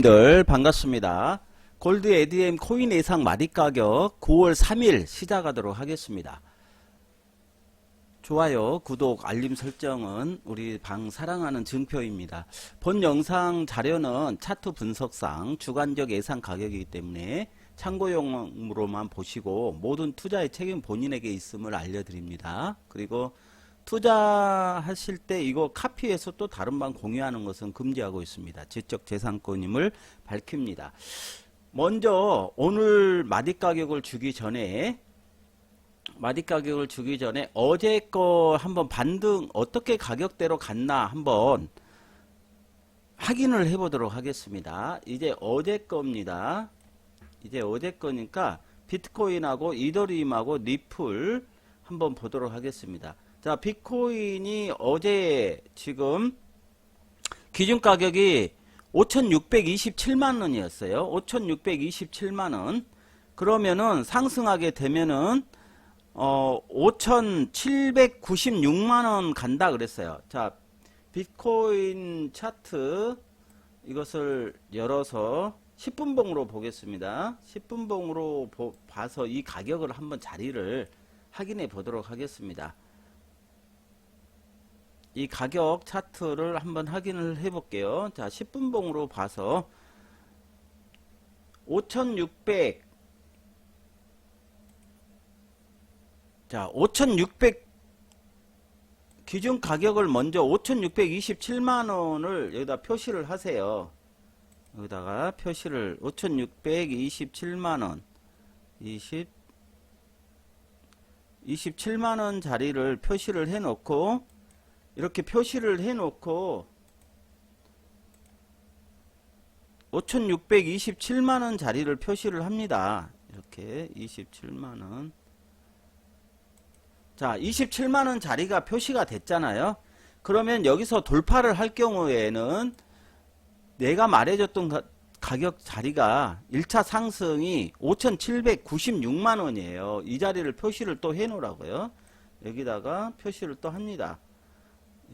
들 반갑습니다. 골드 ADM 코인 예상 마디 가격 9월 3일 시작하도록 하겠습니다. 좋아요, 구독, 알림 설정은 우리 방 사랑하는 증표입니다. 본 영상 자료는 차트 분석상 주관적 예상 가격이기 때문에 참고용으로만 보시고 모든 투자의 책임 본인에게 있음을 알려드립니다. 그리고 투자하실 때 이거 카피해서 또 다른 방 공유하는 것은 금지하고 있습니다. 지적 재산권임을 밝힙니다. 먼저 오늘 마디 가격을 주기 전에 마디 가격을 주기 전에 어제 거 한번 반등 어떻게 가격대로 갔나 한번 확인을 해보도록 하겠습니다. 이제 어제 겁니다. 이제 어제 거니까 비트코인하고 이더리움하고 리플 한번 보도록 하겠습니다. 자, 비트코인이 어제 지금 기준 가격이 5,627만 원이었어요. 5,627만 원. 그러면은 상승하게 되면은 어 5,796만 원 간다 그랬어요. 자, 비트코인 차트 이것을 열어서 10분봉으로 보겠습니다. 10분봉으로 보, 봐서 이 가격을 한번 자리를 확인해 보도록 하겠습니다. 이 가격 차트를 한번 확인을 해 볼게요. 자, 10분 봉으로 봐서 5600 자, 5600 기준 가격을 먼저 5627만 원을 여기다 표시를 하세요. 여기다가 표시를 5627만 원 20 27만 원 자리를 표시를 해 놓고 이렇게 표시를 해 놓고 5,627만 원 자리를 표시를 합니다. 이렇게 27만 원. 자, 27만 원 자리가 표시가 됐잖아요. 그러면 여기서 돌파를 할 경우에는 내가 말해줬던 가, 가격 자리가 1차 상승이 5,796만 원이에요. 이 자리를 표시를 또 해 놓으라고요. 여기다가 표시를 또 합니다.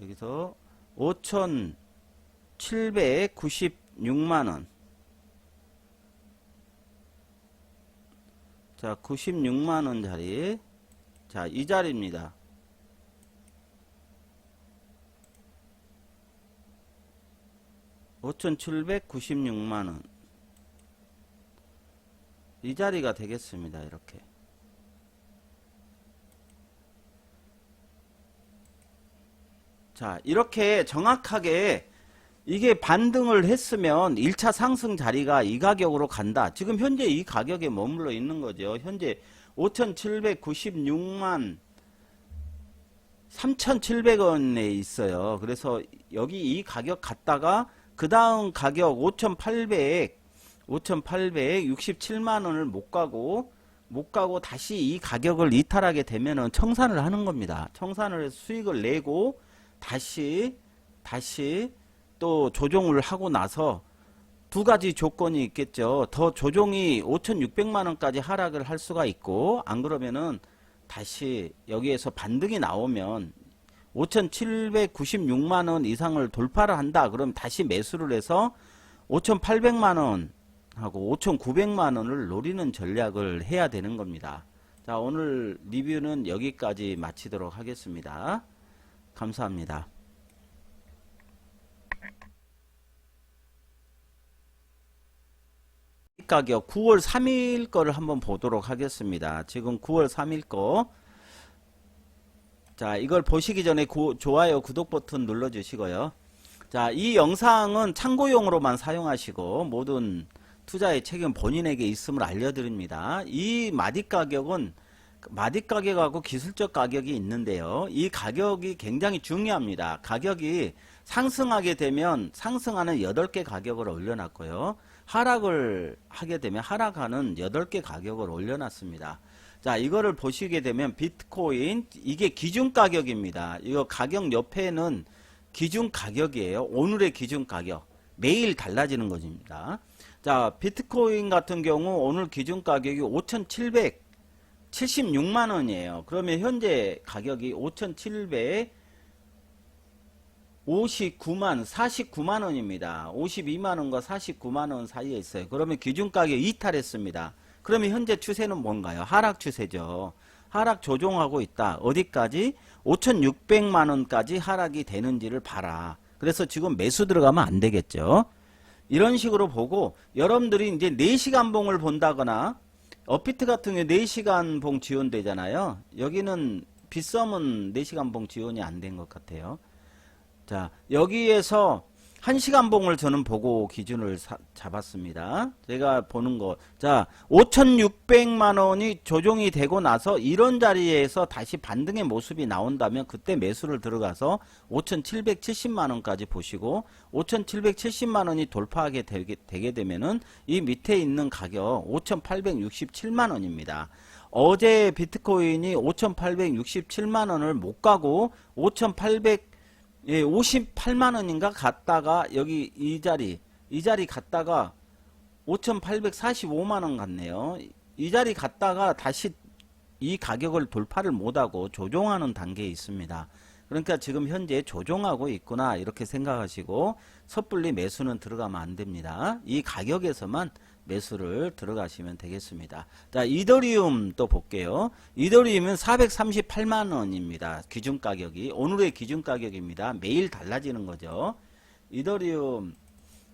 여기서 5,796만 원. 자, 96만 원 자리. 자, 이 자리입니다. (5,796만원) 이 자리가 되겠습니다 이렇게 자, 이렇게 정확하게 이게 반등을 했으면 1차 상승 자리가 이 가격으로 간다. 지금 현재 이 가격에 머물러 있는 거죠. 현재 5,796만 3,700원에 있어요. 그래서 여기 이 가격 갔다가 그 다음 가격 5,800 5,867만 원을 못 가고 못 가고 다시 이 가격을 이탈하게 되면은 청산을 하는 겁니다. 청산을 해서 수익을 내고 다시 다시 또 조정을 하고 나서 두 가지 조건이 있겠죠. 더 조정이 5,600만 원까지 하락을 할 수가 있고 안 그러면은 다시 여기에서 반등이 나오면 5,796만 원 이상을 돌파를 한다. 그럼 다시 매수를 해서 5,800만 원 하고 5,900만 원을 노리는 전략을 해야 되는 겁니다. 자, 오늘 리뷰는 여기까지 마치도록 하겠습니다. 감사합니다. 가격 9월 3일 거를 한번 보도록 하겠습니다. 지금 9월 3일 거. 자, 이걸 보시기 전에 고, 좋아요, 구독 버튼 눌러 주시고요. 자, 이 영상은 참고용으로만 사용하시고 모든 투자의 책임 본인에게 있음을 알려드립니다. 이 마디 가격은 마디 가격하고 기술적 가격이 있는데요. 이 가격이 굉장히 중요합니다. 가격이 상승하게 되면 상승하는 8개 가격을 올려놨고요. 하락을 하게 되면 하락하는 8개 가격을 올려놨습니다. 자, 이거를 보시게 되면 비트코인 이게 기준 가격입니다. 이거 가격 옆에는 기준 가격이에요. 오늘의 기준 가격. 매일 달라지는 것입니다. 자, 비트코인 같은 경우 오늘 기준 가격이 5,776만 원이에요. 그러면 현재 가격이 5,700 59만, 49만 원입니다. 52만 원과 49만 원 사이에 있어요. 그러면 기준 가격 이탈했습니다. 그러면 현재 추세는 뭔가요? 하락 추세죠. 하락 조종하고 있다. 어디까지? 5,600만 원까지 하락이 되는지를 봐라. 그래서 지금 매수 들어가면 안 되겠죠. 이런 식으로 보고 여러분들이 이제 4시간 봉을 본다거나 어피트 같은 경우 4시간 봉 지원되잖아요. 여기는 빗썸은 4시간 봉 지원이 안 된 것 같아요. 자, 여기에서 1시간 봉을 저는 보고 기준을 사- 잡았습니다. 제가 보는 거. 자, 5,600만 원이 조정이 되고 나서 이런 자리에서 다시 반등의 모습이 나온다면 그때 매수를 들어가서 5,770만 원까지 보시고 5,770만 원이 돌파하게 되게, 되게 되면은 이 밑에 있는 가격 5,867만 원입니다. 어제 비트코인이 5,867만 원을 못 가고 5,800 예, 58만 원인가 갔다가 여기 이 자리 이 자리 갔다가 5,845만 원 갔네요. 이 자리 갔다가 다시 이 가격을 돌파를 못하고 조종하는 단계에 있습니다. 그러니까 지금 현재 조종하고 있구나 이렇게 생각하시고 섣불리 매수는 들어가면 안 됩니다. 이 가격에서만 매수를 들어가시면 되겠습니다. 자, 이더리움 또 볼게요. 이더리움은 438만 원입니다. 기준 가격이 오늘의 기준 가격입니다. 매일 달라지는 거죠. 이더리움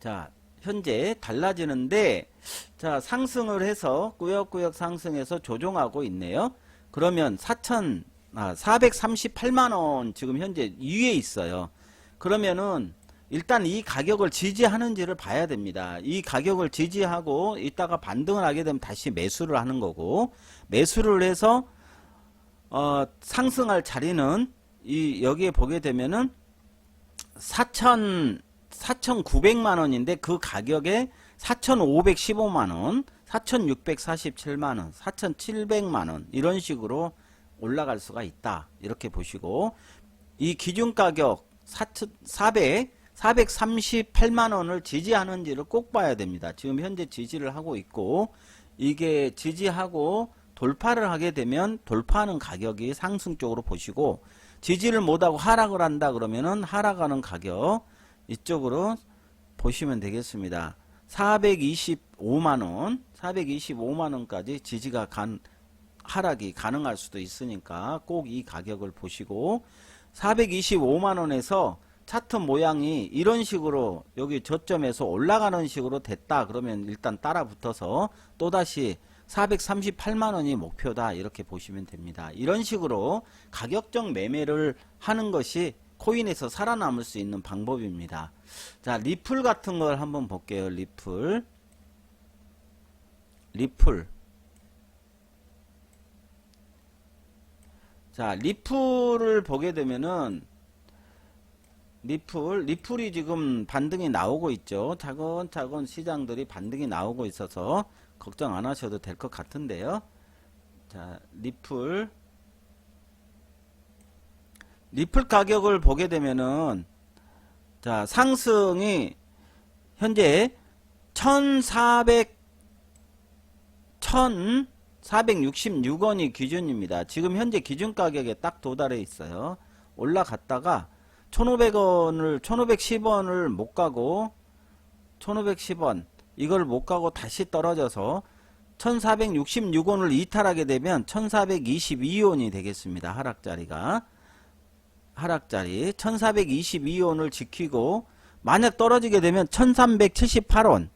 자, 현재 달라지는데 자, 상승을 해서 꾸역꾸역 상승해서 조종하고 있네요. 그러면 4천 아, 438만 원 지금 현재 위에 있어요. 그러면은 일단 이 가격을 지지하는지를 봐야 됩니다. 이 가격을 지지하고 이따가 반등을 하게 되면 다시 매수를 하는 거고 매수를 해서 어, 상승할 자리는 이 여기에 보게 되면은 4천 4,900만 원인데 그 가격에 4,515만 원, 4,647만 원, 4,700만 원 이런 식으로 올라갈 수가 있다. 이렇게 보시고 이 기준 가격 400 438만 원을 지지하는지를 꼭 봐야 됩니다. 지금 현재 지지를 하고 있고 이게 지지하고 돌파를 하게 되면 돌파하는 가격이 상승 쪽으로 보시고 지지를 못하고 하락을 한다 그러면은 하락하는 가격 이쪽으로 보시면 되겠습니다. 425만 원, 425만 원까지 지지가 간 하락이 가능할 수도 있으니까 꼭 이 가격을 보시고 425만 원에서 차트 모양이 이런 식으로 여기 저점에서 올라가는 식으로 됐다 그러면 일단 따라 붙어서 또다시 438만 원이 목표다 이렇게 보시면 됩니다. 이런 식으로 가격적 매매를 하는 것이 코인에서 살아남을 수 있는 방법입니다. 자, 리플 같은 걸 한번 볼게요. 리플. 리플. 자, 리플을 보게 되면은 리플, 리플이 지금 반등이 나오고 있죠. 차근차근 시장들이 반등이 나오고 있어서 걱정 안 하셔도 될 것 같은데요. 자, 리플. 리플 가격을 보게 되면은 자, 상승이 현재 1400 1466원이 기준입니다. 지금 현재 기준 가격에 딱 도달해 있어요. 올라갔다가 1500원을 1510원을 못 가고 1510원 이걸 못 가고 다시 떨어져서 1466원을 이탈하게 되면 1422원이 되겠습니다. 하락자리가 하락자리 1422원을 지키고 만약 떨어지게 되면 1378원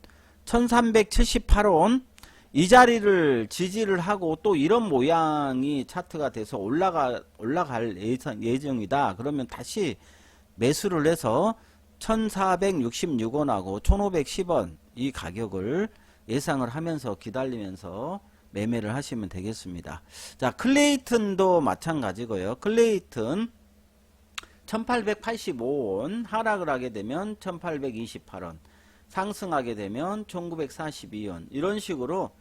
1378원 이 자리를 지지를 하고 또 이런 모양이 차트가 돼서 올라가 올라갈 예상, 예정이다. 그러면 다시 매수를 해서 1466원하고 1510원 이 가격을 예상을 하면서 기다리면서 매매를 하시면 되겠습니다. 자, 클레이튼도 마찬가지고요. 클레이튼 1885원 하락을 하게 되면 1828원 상승하게 되면 1942원 이런 식으로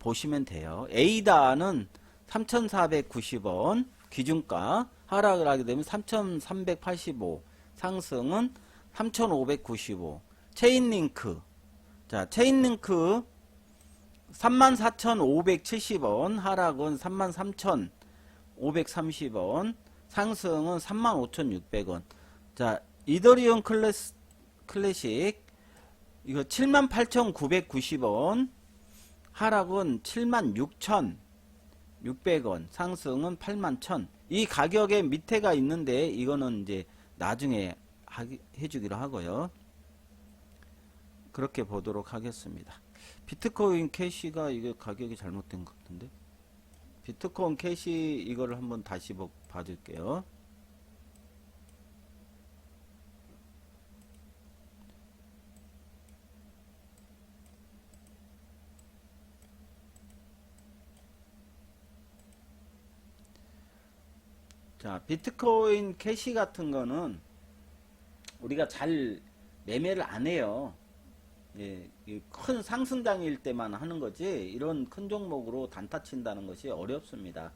보시면 돼요. 에이다는 3490원 기준가 하락을 하게 되면 3385 상승은 3595 체인링크. 자 체인링크 34,570원 하락은 33,530원 상승은 35,600원. 자 이더리움 클래스, 클래식. 이거 78,990원 하락은 76,600원 상승은 81,000 이 가격의 밑에가 있는데 이거는 이제 나중에 하기- 해주기로 하고요. 그렇게 보도록 하겠습니다. 비트코인 캐시가 이게 가격이 잘못된 것 같은데? 비트코인 캐시 이거를 한번 다시 보- 봐줄게요 자, 비트코인 캐시 같은 거는 우리가 잘 매매를 안 해요. 예, 이큰 상승장일 때만 하는 거지, 이런 큰 종목으로 단타 친다는 것이 어렵습니다.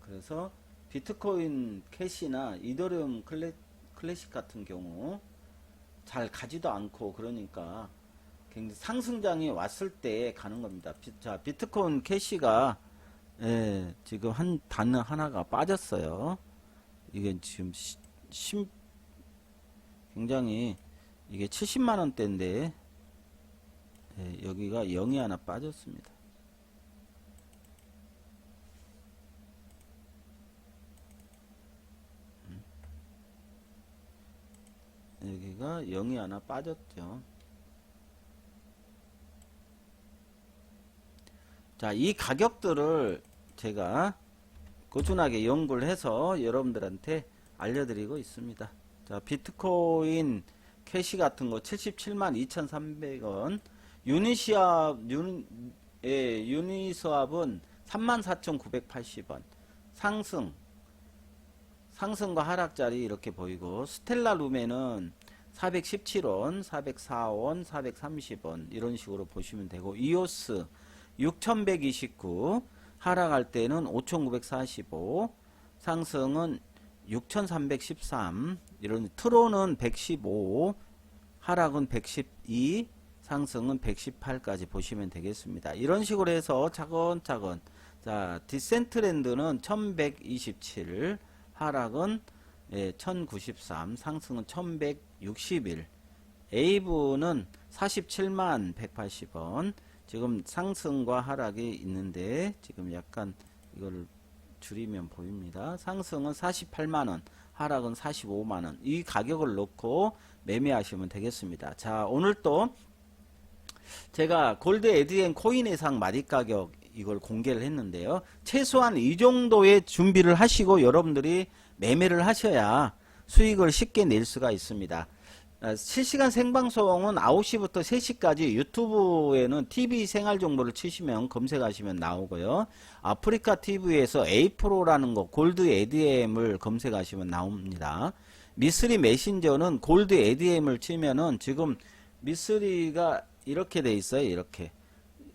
그래서 비트코인 캐시나 이더리움 클래, 클래식 같은 경우 잘 가지도 않고 그러니까 굉장히 상승장이 왔을 때 가는 겁니다. 비, 자, 비트코인 캐시가 예, 지금 한 단어 하나가 빠졌어요. 이게 지금 시- 심 굉장히 이게 70만 원대인데 예, 여기가 0이 하나 빠졌습니다. 음. 여기가 0이 하나 빠졌죠. 자, 이 가격들을 제가 꾸준하게 연구를 해서 여러분들한테 알려드리고 있습니다. 자, 비트코인 캐시 같은 거 77만 2,300원, 유니시압, 유니, 예, 유니스왑은 34,980원, 상승, 상승과 하락자리 이렇게 보이고, 스텔라 룸에는 417원, 404원, 430원, 이런 식으로 보시면 되고, 이오스 6129, 하락할 때는 5945, 상승은 6313, 이런 트론은 115, 하락은 112, 상승은 118까지 보시면 되겠습니다. 이런 식으로 해서 차근차근 자 디센트랜드는 1127, 하락은 예, 1093, 상승은 1161, 에이브는 47만 180원, 지금 상승과 하락이 있는데 지금 약간 이걸 줄이면 보입니다. 상승은 48만원, 하락은 45만원. 이 가격을 놓고 매매하시면 되겠습니다. 자, 오늘 또 제가 골드 에드앤 코인 해상 마디 가격 이걸 공개를 했는데요. 최소한 이 정도의 준비를 하시고 여러분들이 매매를 하셔야 수익을 쉽게 낼 수가 있습니다. 아, 실시간 생방송은 9시부터 3시까지 유튜브에는 TV 생활 정보를 치시면 검색하시면 나오고요. 아프리카 TV에서 A 프로라는 거 골드 ADM을 검색하시면 나옵니다. 미스리 메신저는 골드 ADM을 치면은 지금 미스리가 이렇게 돼 있어요. 이렇게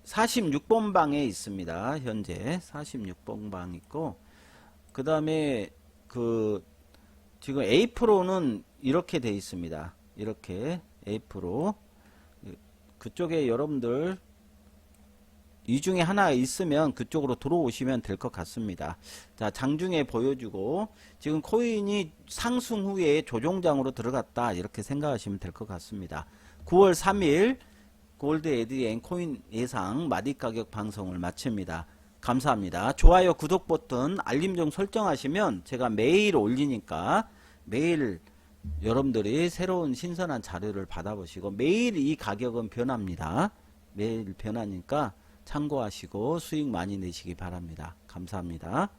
46번 방에 있습니다. 현재 46번 방 있고 그 다음에 그 지금 A 프로는 이렇게 돼 있습니다. 이렇게 프로 그쪽에 여러분들 이 중에 하나 있으면 그쪽으로 들어오시면 될 것 같습니다. 자, 장중에 보여주고 지금 코인이 상승 후에 조종장으로 들어갔다 이렇게 생각하시면 될 것 같습니다. 9월 3일 골드 에드앤 코인 예상 마디 가격 방송을 마칩니다. 감사합니다. 좋아요, 구독 버튼, 알림 좀 설정하시면 제가 매일 올리니까 매일 여러분들이 새로운 신선한 자료를 받아보시고 매일 이 가격은 변합니다. 매일 변하니까 참고하시고 수익 많이 내시기 바랍니다. 감사합니다.